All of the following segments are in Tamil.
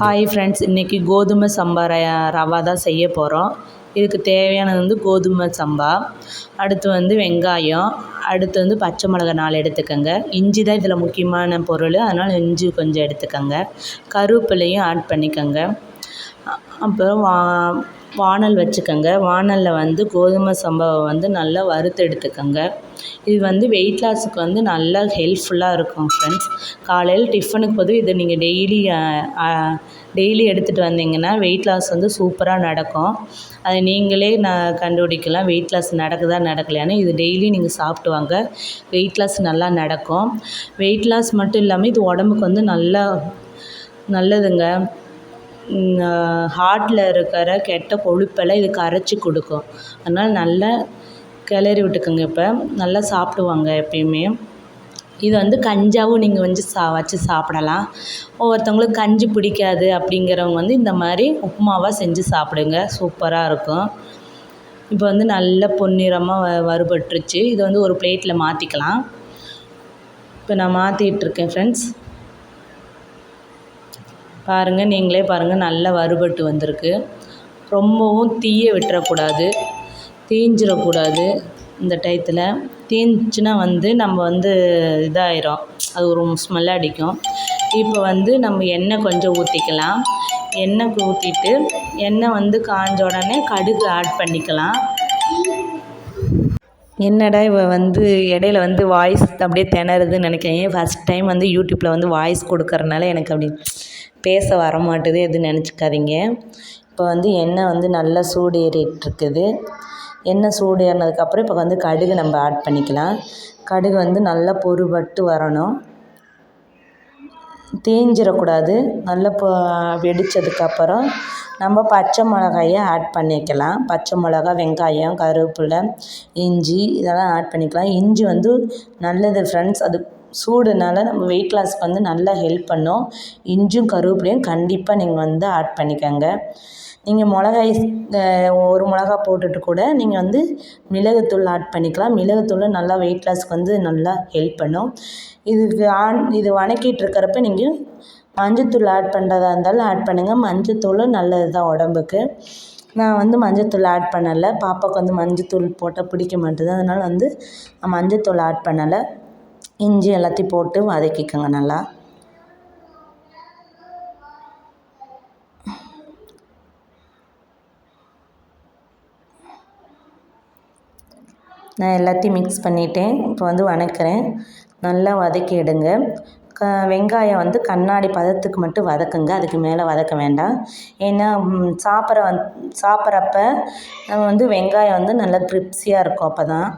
ஹாய் ஃப்ரெண்ட்ஸ் இன்றைக்கி கோதுமை சம்பா ரவா தான் செய்ய போகிறோம் இதுக்கு தேவையானது வந்து கோதுமை சம்பா. அடுத்து வந்து வெங்காயம். அடுத்து வந்து பச்சை மிளகா நாலு எடுத்துக்கோங்க. இஞ்சி தான் இதில் முக்கியமான பொருள். அதனால் இஞ்சி கொஞ்சம் எடுத்துக்கோங்க. கருவேப்பிலையும் ஆட் பண்ணிக்கோங்க. அப்புறம் வா வாணல் வச்சுக்கோங்க. வாணலில் வந்து கோதுமை சம்பாவை வந்து நல்லா வறுத்து எடுத்துக்கோங்க. இது வந்து வெயிட் லாஸுக்கு வந்து நல்லா ஹெல்ப்ஃபுல்லாக இருக்கும் ஃப்ரெண்ட்ஸ் காலையில் டிஃபனுக்கு போது இதை நீங்கள் டெய்லி டெய்லி எடுத்துகிட்டு வந்தீங்கன்னா வெயிட் லாஸ் வந்து சூப்பராக நடக்கும். அதை நீங்களே நான் கண்டுபிடிக்கலாம். வெயிட் லாஸ் நடக்குதா நடக்கலையான்னு. இது டெய்லி நீங்கள் சாப்பிட்டு வாங்க. வெயிட் லாஸ் நல்லா நடக்கும். வெயிட் லாஸ் மட்டும் இல்லாமல் இது உடம்புக்கு வந்து நல்லா நல்லதுங்க. ஹார்ட்டில் இருக்கிற கெட்ட கொழுப்பெல்லாம் இது கரைச்சி கொடுக்கும். அதனால் நல்லா கிளறி விட்டுக்கோங்க இப்போ. நல்லா சாப்பிடுவாங்க எப்பயுமே. இது வந்து கஞ்சாவும் நீங்கள் வந்து சா வச்சு சாப்பிடலாம். ஒவ்வொருத்தவங்களுக்கு கஞ்சி பிடிக்காது அப்படிங்கிறவங்க வந்து இந்த மாதிரி உப்புமாவாக செஞ்சு சாப்பிடுங்க. சூப்பராக இருக்கும். இப்போ வந்து நல்ல பொன்னிறமாக வ வறுபட்டுருச்சு. இதை வந்து ஒரு பிளேட்டில் மாற்றிக்கலாம் இப்போ நான் மாற்றிட்டுருக்கேன் ஃப்ரெண்ட்ஸ் பாருங்கள் நீங்களே பாருங்கள் நல்லா வறுபட்டு வந்திருக்கு. ரொம்பவும் தீய விட்டுறக்கூடாது தீஞ்சிடக்கூடாது இந்த டயத்தில். தீஞ்சுன்னா வந்து நம்ம வந்து இதாயிரும் அது ஒரு ஸ்மெல் அடிக்கும். இப்போ வந்து நம்ம எண்ணெய் கொஞ்சம் ஊற்றிக்கலாம் எண்ணெய் ஊற்றிட்டு எண்ணெய் வந்து காஞ்ச உடனே கடுகு ஆட் பண்ணிக்கலாம். என்னடா இவ வந்து இடையில வந்து வாய்ஸ் அப்படியே திணறுதுன்னு நினைக்கிறேன். ஃபஸ்ட் டைம் வந்து யூடியூப்பில் வந்து வாய்ஸ் கொடுக்கறனால எனக்கு அப்படி பேச வர மாட்டுது எதுவும் நினச்சிக்காதீங்க. இப்போ வந்து எண்ணெய் வந்து நல்லா சூடு ஏறிகிட்ருக்குது எண்ணெய் சூடு ஏறினதுக்கப்புறம் இப்போ வந்து கடுகு நம்ம ஆட் பண்ணிக்கலாம். கடுகு வந்து நல்லா பொறுபட்டு வரணும். தேஞ்சிடக்கூடாது நல்லா இப்போ வெடித்ததுக்கப்புறம் நம்ம பச்சை மிளகாயை ஆட் பண்ணிக்கலாம். பச்சை மிளகா வெங்காயம் கருவேப்பிலை இஞ்சி இதெல்லாம் ஆட் பண்ணிக்கலாம். இஞ்சி வந்து நல்லது ஃப்ரெண்ட்ஸ் அது சூடுனால நம்ம வெயிட் லாஸ்க்கு வந்து நல்லா ஹெல்ப் பண்ணும். இஞ்சும் கருவேப்பிலையும் கண்டிப்பாக நீங்கள் வந்து ஆட் பண்ணிக்கோங்க. நீங்கள் மிளகாய் ஒரு மிளகா போட்டுட்டு கூட நீங்கள் வந்து மிளகுத்தூள் ஆட் பண்ணிக்கலாம். மிளகுத்தூள் நல்லா வெயிட் லாஸ்க்கு வந்து நல்லா ஹெல்ப் பண்ணும். இதுக்கு ஆன் இது வணக்கிட்டு இருக்கிறப்ப நீங்கள் மஞ்சத்தூள் ஆட் பண்ணுறதா இருந்தாலும் ஆட் பண்ணுங்கள் மஞ்சத்தூள் நல்லது தான் உடம்புக்கு. நான் வந்து மஞ்சத்தூள் ஆட் பண்ணலை. பாப்பாவுக்கு வந்து மஞ்சத்தூள் போட்டால் பிடிக்க மாட்டேது. அதனால் வந்து நான் மஞ்சத்தூள் ஆட் பண்ணலை. இஞ்சி எல்லாத்தையும் போட்டு வதக்கிக்கோங்க நல்லா. நான் எல்லாத்தையும் மிக்ஸ் பண்ணிட்டேன். இப்போ வந்து வணக்கிறேன். நல்லா வதக்கி எடுங்க. க வெங்காயம் வந்து கண்ணாடி பதத்துக்கு மட்டும் வதக்குங்க. அதுக்கு மேலே வதக்க வேண்டாம். ஏன்னா சாப்பிட்ற வந் சாப்பிட்றப்ப நம்ம வந்து வெங்காயம் வந்து நல்லா கிரிப்ஸியாக இருக்கும் அப்போ தான்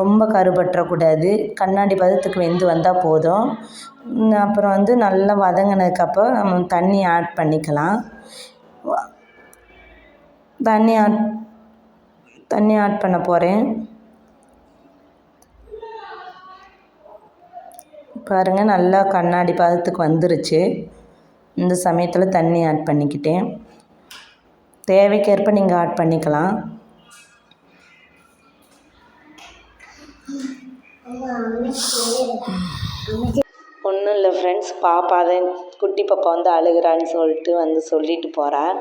ரொம்ப கருப்பற்றக்கூடாது கண்ணாடி பதத்துக்கு வெந்து வந்தால் போதும். அப்புறம் வந்து நல்லா வதங்கினதுக்கப்புறம் நம்ம தண்ணி ஆட் பண்ணிக்கலாம். தண்ணி ஆட் தண்ணி ஆட் பண்ண போகிறேன் பாருங்கள் நல்லா கண்ணாடி பதத்துக்கு வந்துருச்சு. இந்த சமயத்தில் தண்ணி ஆட் பண்ணிக்கிட்டேன். தேவைக்கேற்ப நீங்கள் ஆட் பண்ணிக்கலாம். ஒன்றும் இல்லை ஃப்ரெண்ட்ஸ் பாப்பா தான் குட்டி பாப்பா வந்து அழுகுறான்னு சொல்லிட்டு வந்து சொல்லிட்டு போகிறேன்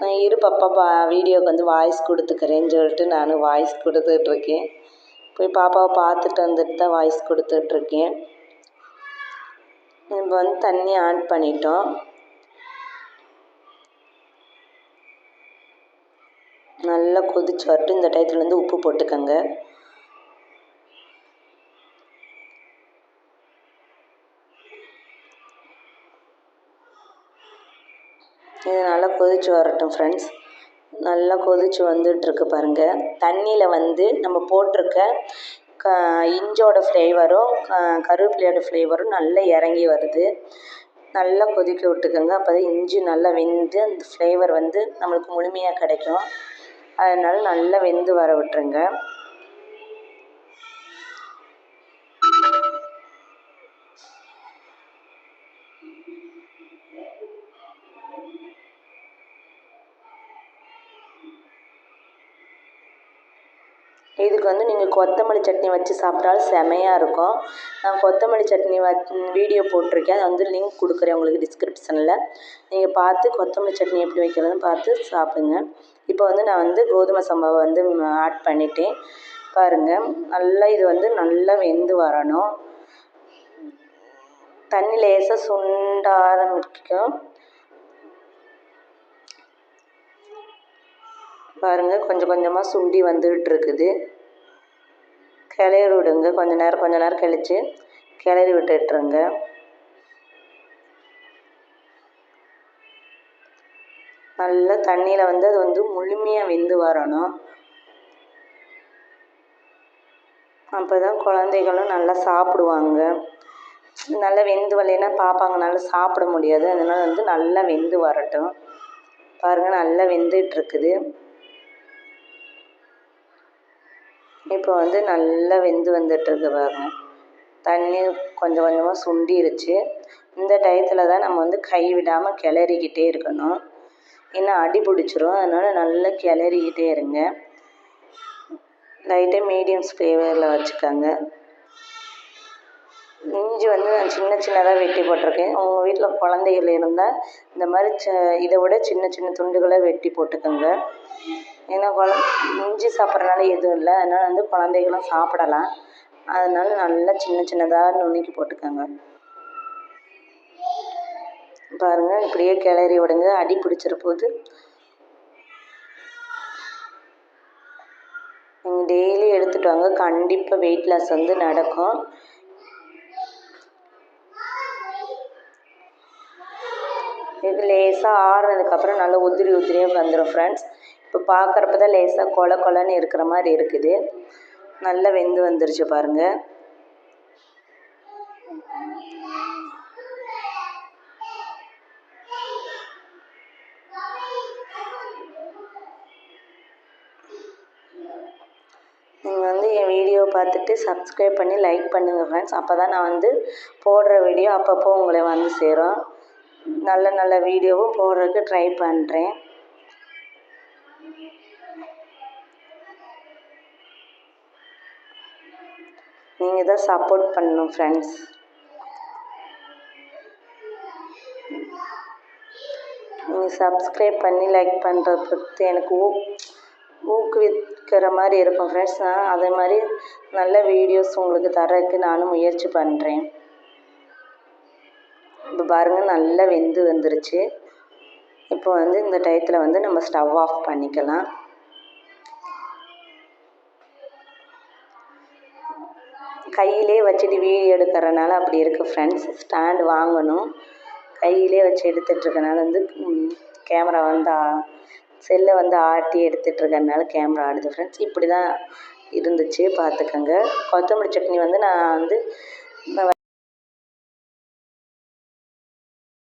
நான் இரு பாப்பா பா வீடியோக்கு வந்து வாய்ஸ் கொடுத்துக்கிறேன்னு சொல்லிட்டு நான் வாய்ஸ் கொடுத்துட்ருக்கேன் போய் பாப்பாவை பார்த்துட்டு வந்துட்டு தான் வாய்ஸ் கொடுத்துட்ருக்கேன் இப்போ வந்து தண்ணி ஆன் பண்ணிட்டோம். நல்லா கொதிச்சு வரட்டும். இந்த டயத்தில் வந்து உப்பு போட்டுக்கோங்க. இது நல்லா கொதிச்சு வரட்டும் ஃப்ரெண்ட்ஸ் நல்லா கொதிச்சு வந்துட்டுருக்கு பாருங்கள் தண்ணியில் வந்து நம்ம போட்டிருக்க க இஞ்சோட ஃப்ளேவரும் கருவேப்பிலையோட ஃப்ளேவரும் நல்லா இறங்கி வருது. நல்லா கொதிக்க விட்டுக்கோங்க. அப்போ தான் இஞ்சி நல்லா வெந்து அந்த ஃப்ளேவர் வந்து நம்மளுக்கு முழுமையாக கிடைக்கும். அதனால் நல்லா வெந்து வர விட்டுருங்க. இதுக்கு வந்து நீங்கள் கொத்தமல்லி சட்னி வச்சு சாப்பிட்டாலும் செமையாக இருக்கும். நான் கொத்தமல்லி சட்னி வ வீடியோ போட்டிருக்கேன். அது வந்து லிங்க் கொடுக்குறேன் உங்களுக்கு டிஸ்கிரிப்ஷனில் நீங்கள் பார்த்து கொத்தமல்லி சட்னி எப்படி வைக்கிறதுன்னு பார்த்து சாப்பிடுங்க. இப்போ வந்து நான் வந்து கோதுமை சம்பாவை வந்து ஆட் பண்ணிட்டேன். பாருங்கள் நல்லா இது வந்து நல்லா வெந்து வரணும். தண்ணி லேசாக சுண்ட ஆரம்பிக்கும். பாருங்கள் கொஞ்சம் கொஞ்சமாக சுண்டி வந்துகிட்டு இருக்குது. கிளறி விடுங்க. கொஞ்ச நேரம் கொஞ்ச நேரம் கழித்து கிளறி விட்டுட்டுருங்க. நல்லா தண்ணியில் வந்து அது வந்து முழுமையாக வெந்து வரணும். அப்போ தான் குழந்தைகளும் நல்லா சாப்பிடுவாங்க. நல்லா வெந்து வரலைன்னா பாப்பாங்கனால சாப்பிட முடியாது. அதனால் வந்து நல்லா வெந்து வரட்டும். பாருங்கள் நல்லா வெந்துட்டுருக்குது. இப்போ வந்து நல்லா வெந்து வந்துட்டுருக்கு பாருங்க. தண்ணி கொஞ்சம் கொஞ்சமாக சுண்டிருச்சு. இந்த டயத்தில் தான் நம்ம வந்து கை விடாமல் கிளறிக்கிட்டே இருக்கணும். ஏன்னா அடி பிடிச்சிரும். அதனால் நல்லா கிளறிக்கிட்டே இருங்க. லைட்டாக மீடியம் ஃப்ளேவரில் வச்சுக்கோங்க. இஞ்சி வந்து நான் சின்ன சின்னதாக வெட்டி போட்டிருக்கேன். உங்கள் வீட்டில் குழந்தைகள் இருந்தால் இந்த மாதிரி ச இதை விட சின்ன சின்ன துண்டுகளாக வெட்டி போட்டுக்கோங்க. ஏன்னா குழ இஞ்சி சாப்பிட்றனால எதுவும் இல்லை. அதனால் வந்து குழந்தைகளும் சாப்பிடலாம். அதனால் நல்லா சின்ன சின்னதாக நுணுக்கி போட்டுக்கோங்க. பாருங்கள் இப்படியே கிளறி விடுங்க. அடி பிடிச்சிரு போது. நீங்கள் டெய்லி எடுத்துகிட்டு வாங்க. கண்டிப்பாக வெயிட் லாஸ் வந்து நடக்கும். இது லேசாக ஆறுனதுக்கப்புறம் நல்லா உதிரி உதிரியாக வந்துடும் ஃப்ரெண்ட்ஸ் இப்போ பார்க்குறப்ப தான் லேசாக கொல கொலன்னு இருக்கிற மாதிரி இருக்குது. நல்லா வெந்து வந்துருச்சு பாருங்கள் நீங்கள் வந்து என் வீடியோ பார்த்துட்டு சப்ஸ்கிரைப் பண்ணி லைக் பண்ணுங்கள் ஃப்ரெண்ட்ஸ் அப்போ தான் நான் வந்து போடுற வீடியோ அப்பப்போ உங்களை வந்து சேரும். நல்ல நல்ல வீடியோவும் போடுறதுக்கு ட்ரை பண்ணுறேன் நீங்கள் தான் சப்போர்ட் பண்ணணும் ஃப்ரெண்ட்ஸ் நீங்கள் சப்ஸ்கிரைப் பண்ணி லைக் பண்ணுறத பற்றி எனக்கு ஊ ஊக்குவிக்கிற மாதிரி இருக்கும் ஃப்ரெண்ட்ஸ் நான் அதே மாதிரி நல்ல வீடியோஸ் உங்களுக்கு தரக்கு நானும் முயற்சி பண்ணுறேன் இப்போ பாருங்கள் நல்லா வெந்து வந்துருச்சு. இப்போ வந்து இந்த டயத்தில் வந்து நம்ம ஸ்டவ் ஆஃப் பண்ணிக்கலாம். கையிலே வச்சுட்டு வீடியோ எடுக்கிறனால அப்படி இருக்குது ஃப்ரெண்ட்ஸ் ஸ்டாண்ட் வாங்கணும். கையிலே வச்சு எடுத்துட்ருக்கனால வந்து கேமரா வந்து செல்லை வந்து ஆட்டி எடுத்துட்ருக்கறனால கேமரா ஆடுது ஃப்ரெண்ட்ஸ் இப்படி தான் இருந்துச்சு பார்த்துக்கோங்க கொத்தமல்லி சட்னி வந்து நான் வந்து